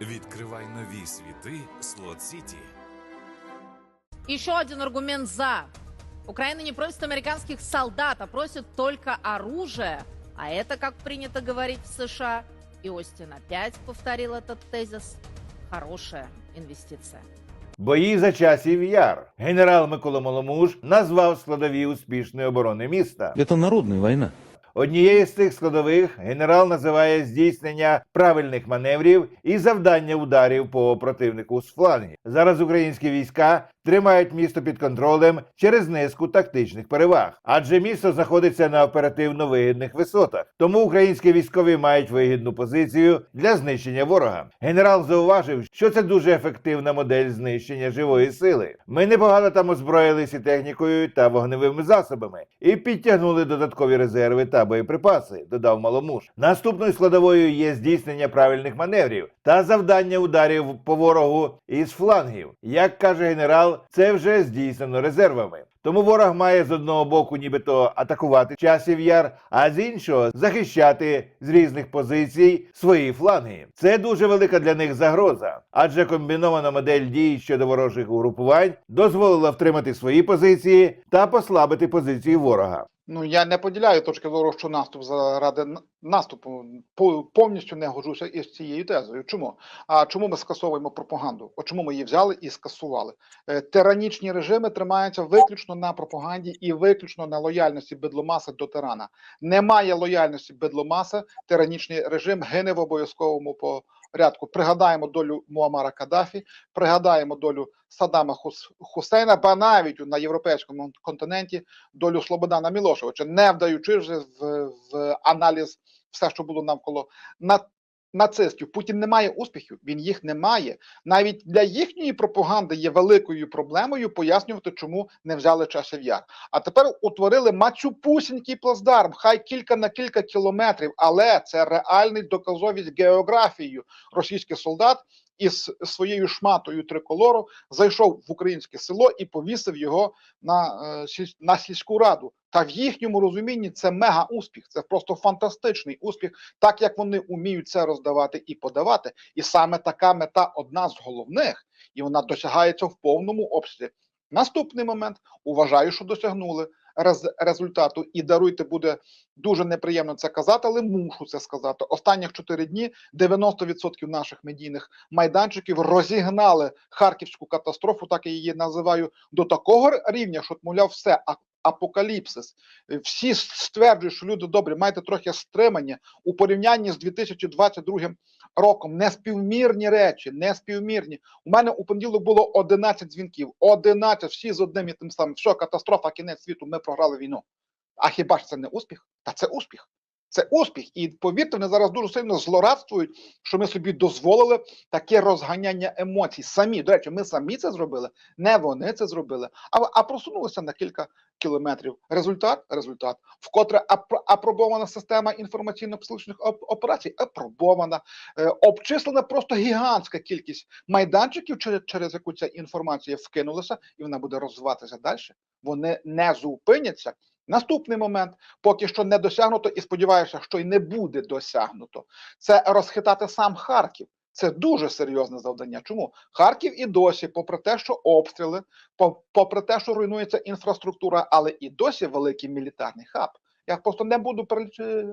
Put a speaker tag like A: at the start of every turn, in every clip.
A: Відкривай нові світи Слот Сіті.
B: Еще один аргумент «за». Украина не просит американских солдат, а просит только оружие. А это, как принято говорить в США, и Остин опять повторил этот тезис, хорошая инвестиция.
C: Бої за часів яр. Генерал Микола Маломуж назвав складові успішної оборони міста.
D: Это народная война.
C: Однією з цих складових генерал називає здійснення правильних маневрів і завдання ударів по противнику з флангів. Зараз українські війська тримають місто під контролем через низку тактичних переваг, адже місто знаходиться на оперативно вигідних висотах. Тому українські військові мають вигідну позицію для знищення ворога. Генерал зауважив, що це дуже ефективна модель знищення живої сили. Ми непогано там озброїлися технікою та вогневими засобами і підтягнули додаткові резерви та боєприпаси. Додав Маломуж. Наступною складовою є здійснення правильних маневрів та завдання ударів по ворогу із флангів. Як каже генерал, це вже здійснено резервами. Тому ворог має з одного боку нібито атакувати часів яр, а з іншого захищати з різних позицій свої фланги. Це дуже велика для них загроза, адже комбінована модель дій щодо ворожих угрупувань дозволила втримати свої позиції та послабити позиції ворога.
E: Ну я не поділяю точки зору, що наступ заради наступу По- повністю не годжуся із цією тезою. Чому? А чому ми скасовуємо пропаганду? От чому ми її взяли і скасували? Е, Тиранічні режими тримаються виключно на пропаганді і виключно на лояльності бедломаса до тирана. Немає лояльності бедломаса, тиранічний режим гине в обов'язковому порядку. Пригадаємо долю Муамара Каддафі, пригадаємо долю Саддама Хусейна, ба навіть на європейському континенті долю Слободана Мілошевича, не вдаючи вже в, в аналіз все, що було навколо на, нацистів. Путін не має успіхів, він їх не має. Навіть для їхньої пропаганди є великою проблемою пояснювати, чому не взяли часів яр. А тепер утворили мацюпусінький плацдарм, хай кілька на кілька кілометрів, але це реальний доказовість географією. Російський солдат із своєю шматою триколору зайшов в українське село і повісив його на, е, на сільську раду. Та в їхньому розумінні це мега успіх, це просто фантастичний успіх, так як вони вміють це роздавати і подавати. І саме така мета одна з головних, і вона досягається в повному обсязі. Наступний момент вважаю, що досягнули результату, і даруйте буде дуже неприємно це казати, але мушу це сказати. Останніх чотири дні 90% наших медійних майданчиків розігнали харківську катастрофу, так я її називаю, до такого рівня, що мовляв, все а- апокаліпсис. Всі стверджують, що люди добрі, маєте трохи стримання у порівнянні з 2022 роком. Неспівмірні речі, неспівмірні. У мене у понеділок було 11 дзвінків. 11, всі з одним і тим самим. Все, катастрофа, кінець світу, ми програли війну. А хіба ж це не успіх? Та це успіх. Це успіх. І повірте, вони зараз дуже сильно злорадствують, що ми собі дозволили таке розганяння емоцій. Самі, до речі, ми самі це зробили, не вони це зробили, а, а просунулися на кілька кілометрів. Результат результат. Вкотре апро- апробована система інформаційно-психологічних операцій, апробована, е, обчислена просто гігантська кількість майданчиків, через яку ця інформація вкинулася, і вона буде розвиватися далі. Вони не зупиняться. Наступний момент, поки що не досягнуто, і сподіваюся, що й не буде досягнуто. Це розхитати сам Харків. Це дуже серйозне завдання. Чому Харків і досі, попри те, що обстріли, попри те, що руйнується інфраструктура, але і досі великий мілітарний хаб. Я просто не буду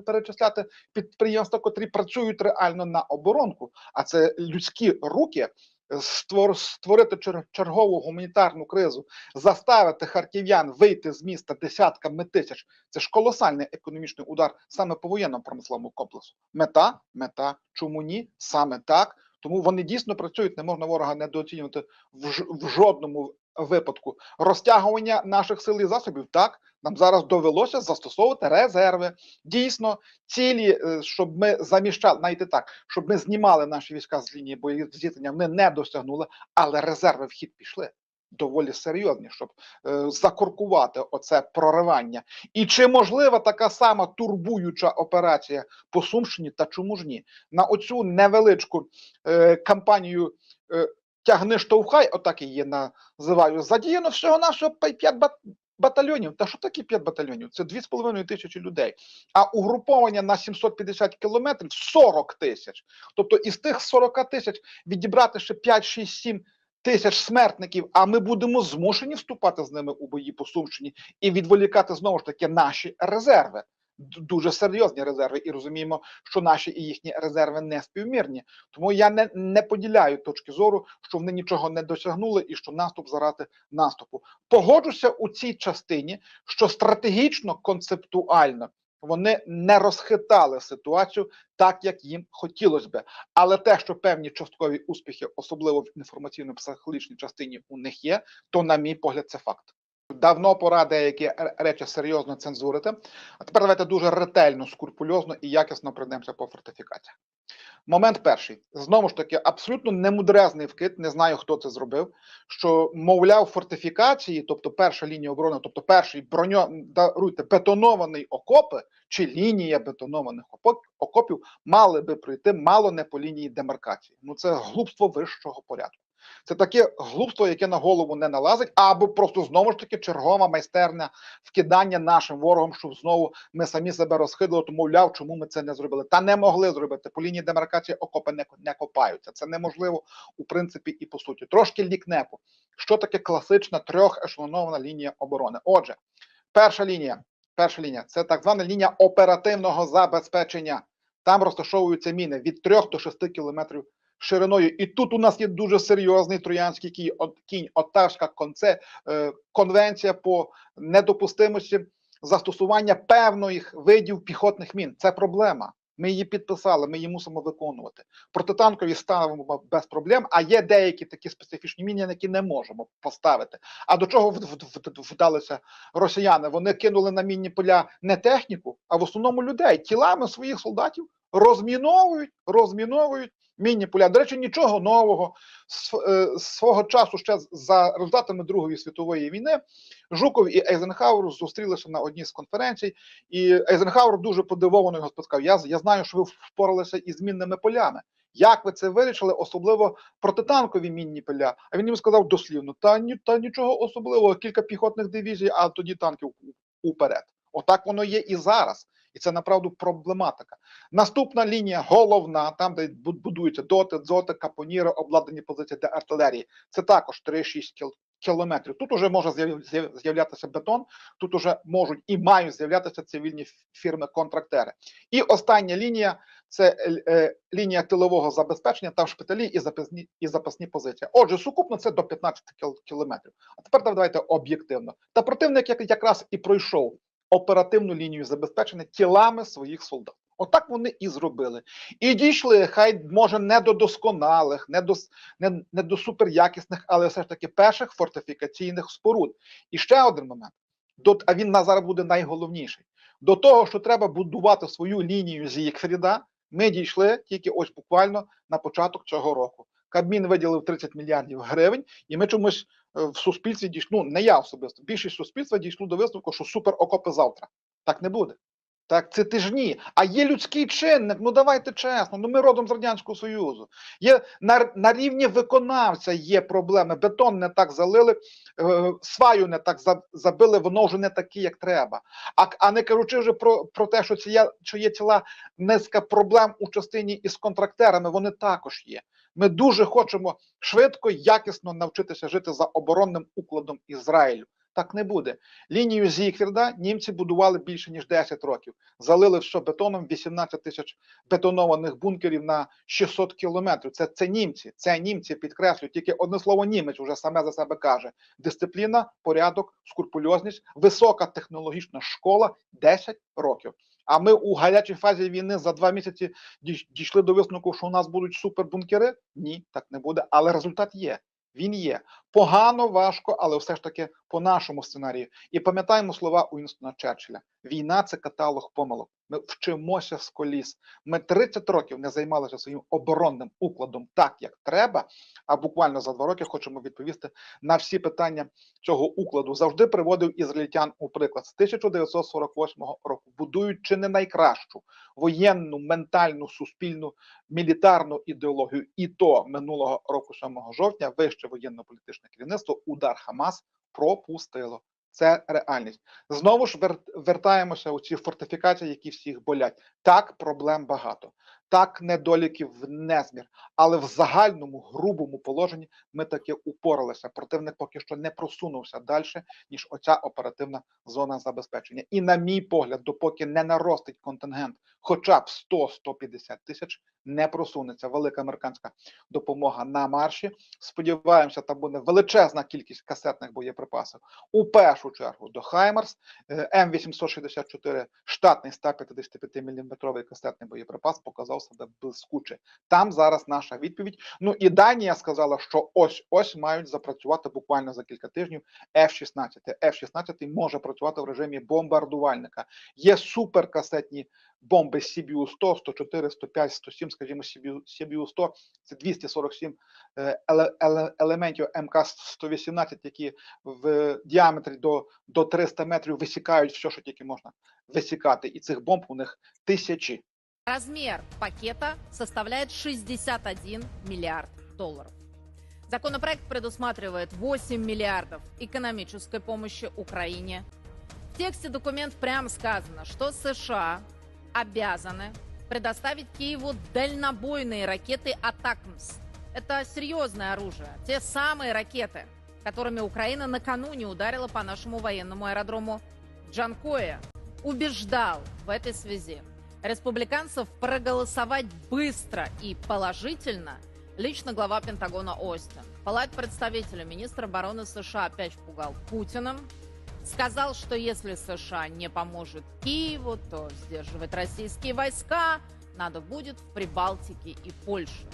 E: перечисляти підприємства, котрі працюють реально на оборонку, а це людські руки. Створ- Створити чергову гуманітарну кризу, заставити харків'ян вийти з міста десятками тисяч. Це ж колосальний економічний удар саме по воєнному промисловому комплексу. Мета, мета, чому ні? Саме так. Тому вони дійсно працюють, не можна ворога недооцінювати в, ж- в жодному випадку. Розтягування наших сил і засобів так нам зараз довелося застосовувати резерви. Дійсно, цілі, е, щоб ми заміщали, навіть так, щоб ми знімали наші війська з лінії бойових зіткнення, вони не досягнули, але резерви в хід пішли. Доволі серйозні, щоб е, закуркувати оце проривання. І чи можлива така сама турбуюча операція по Сумщині, та чому ж ні? На оцю невеличку е, кампанію е, тягни штовхай, отак її називаю, задіяно всього нашого 5 батальйонів. Та що таке 5 батальйонів? Це 2,5 тисячі людей. А угруповання на 750 кілометрів 40 тисяч. Тобто із тих 40 тисяч відібрати ще 5, 6, 7 тисяч смертників, а ми будемо змушені вступати з ними у бої по Сумщині і відволікати знову ж таки наші резерви. Дуже серйозні резерви, і розуміємо, що наші і їхні резерви не співмірні. Тому я не, не поділяю точки зору, що вони нічого не досягнули і що наступ заради наступу. Погоджуся у цій частині, що стратегічно, концептуально вони не розхитали ситуацію так, як їм хотілося би. Але те, що певні часткові успіхи, особливо в інформаційно-психологічній частині, у них є, то, на мій погляд, це факт. Давно пора деякі речі серйозно цензурити. А тепер давайте дуже ретельно, скрупульозно і якісно пройдемося по фортифікаціях. Момент перший. Знову ж таки, абсолютно немудрезний вкид, не знаю, хто це зробив. Що, мовляв, фортифікації, тобто перша лінія оборони, тобто перший броньо, даруйте, бетонований окопи чи лінія бетонованих окопів мали би пройти мало не по лінії демаркації. Ну це глупство вищого порядку. Це таке глупство, яке на голову не налазить, або просто знову ж таки чергова майстерня вкидання нашим ворогам, щоб знову ми самі себе розхидали, то мовляв, чому ми це не зробили. Та не могли зробити. По лінії демаркації окопи не, не копаються. Це неможливо у принципі і по суті. Трошки лікнепу. Що таке класична трьохешелонована лінія оборони? Отже, перша лінія, перша лінія це так звана лінія оперативного забезпечення. Там розташовуються міни від 3 до 6 кілометрів шириною. І тут у нас є дуже серйозний троянський кінь, кінь Отарська конце, е, конвенція по недопустимості застосування певних видів піхотних мін. Це проблема. Ми її підписали, ми її мусимо виконувати. Протитанкові ставимо без проблем, а є деякі такі специфічні міни, які не можемо поставити. А до чого вдалися росіяни? Вони кинули на мінні поля не техніку, а в основному людей тілами своїх солдатів розміновують, розміновують мінні поля. До речі, нічого нового. С- е, Свого часу ще за результатами Другої світової війни Жуков і Ейзенхауер зустрілися на одній з конференцій, і Ейзенхауер дуже подивований його сказав: я, я знаю, що ви впоралися із мінними полями. Як ви це вирішили, особливо протитанкові мінні поля? А він йому сказав дослівно: та ні, та нічого особливого, кілька піхотних дивізій, а тоді танків уперед. Отак воно є і зараз. І це направду проблематика. Наступна лінія головна, там, де бу- будуються доти, дзоти, капоніри, обладнані позиції для артилерії. Це також 3-6 кілометрів. Тут уже може з'яв- з'яв- з'являтися бетон, тут уже можуть і мають з'являтися цивільні фірми-контрактери. І остання лінія це е, е, лінія тилового забезпечення, там шпиталі і запасні, і запасні позиції. Отже, сукупно це до 15 кілометрів. А тепер давайте об'єктивно. Та противник як- якраз і пройшов оперативну лінію забезпечення тілами своїх солдат. Отак вони і зробили. І дійшли, хай може не до досконалих, не до, не, не до суперякісних, але все ж таки перших фортифікаційних споруд. І ще один момент. До, а він на зараз буде найголовніший. До того, що треба будувати свою лінію Зігфріда, ми дійшли тільки ось буквально на початок цього року. Кабмін виділив 30 мільярдів гривень, і ми чомусь е, в суспільстві дійшли, ну не я особисто, більшість суспільства дійшло до висновку, що супер окопи завтра. Так не буде. Так, це тижні. А є людський чинник. Ну давайте чесно. Ну ми родом з радянського союзу. Є на, на рівні виконавця є проблеми. Бетон не так залили, е, сваю не так забили, воно вже не таке, як треба. А, а не кажучи вже про, про те, що є, що є ціла низка проблем у частині із контрактерами. Вони також є. Ми дуже хочемо швидко, якісно навчитися жити за оборонним укладом Ізраїлю. Так не буде. Лінію Зігфріда німці будували більше ніж 10 років. Залили все бетоном 18 тисяч бетонованих бункерів на 600 кілометрів. Це, це німці. Це німці підкреслюю. Тільки одне слово німець вже саме за себе каже: дисципліна, порядок, скрупульозність, висока технологічна школа 10 років. А ми у гарячій фазі війни за два місяці дійшли до висновку, що у нас будуть супербункери? Ні, так не буде. Але результат є. Він є погано, важко, але все ж таки по нашому сценарію. І пам'ятаємо слова Уінстона Черчилля: війна це каталог помилок. Ми вчимося з коліс. Ми 30 років не займалися своїм оборонним укладом так, як треба. А буквально за два роки хочемо відповісти на всі питання цього укладу. Завжди приводив ізраїльтян у приклад з 1948 року, будують чи не найкращу воєнну, ментальну, суспільну, мілітарну ідеологію. І то минулого року, 7 жовтня, вище воєнно-політичне керівництво удар Хамас пропустило. Це реальність. Знову ж вертаємося у ці фортифікації, які всіх болять. Так, проблем багато, так, недоліків в незмір, але в загальному грубому положенні ми таки упоралися. Противник поки що не просунувся далі, ніж оця оперативна зона забезпечення. І, на мій погляд, допоки не наростить контингент, хоча б 100-150 тисяч, не просунеться велика американська допомога на марші. Сподіваємося, там буде величезна кількість касетних боєприпасів. У першу чергу до Хаймерс Е, М864 штатний 155 мм касетний боєприпас показав себе блискуче. Там зараз наша відповідь. Ну і Данія сказала, що ось ось мають запрацювати буквально за кілька тижнів F-16. F-16 може працювати в режимі бомбардувальника. Є суперкасетні бомби CBU 100, 104, 105, 107, скажімо, CBU, CBU 100 це 247 е, еле- еле- елементів МК-118, які в діаметрі до, до 300 метрів висікають все, що тільки можна висікати. І цих бомб у них тисячі.
B: Размер пакета составляет 61 миллиард долларов. Законопроект предусматривает 8 миллиардов экономической помощи Украине. В тексте документ прямо сказано, что США обязаны предоставить Киеву дальнобойные ракеты «Атакмс». Это серьезное оружие. Те самые ракеты, которыми Украина накануне ударила по нашему военному аэродрому Джанкоя. Убеждал в этой связи республиканцев проголосовать быстро и положительно лично глава Пентагона Остин. Палат представителя министра обороны США опять пугал Путиным. Сказал, что если США не поможет Киеву, то сдерживать российские войска надо будет в Прибалтике и Польше.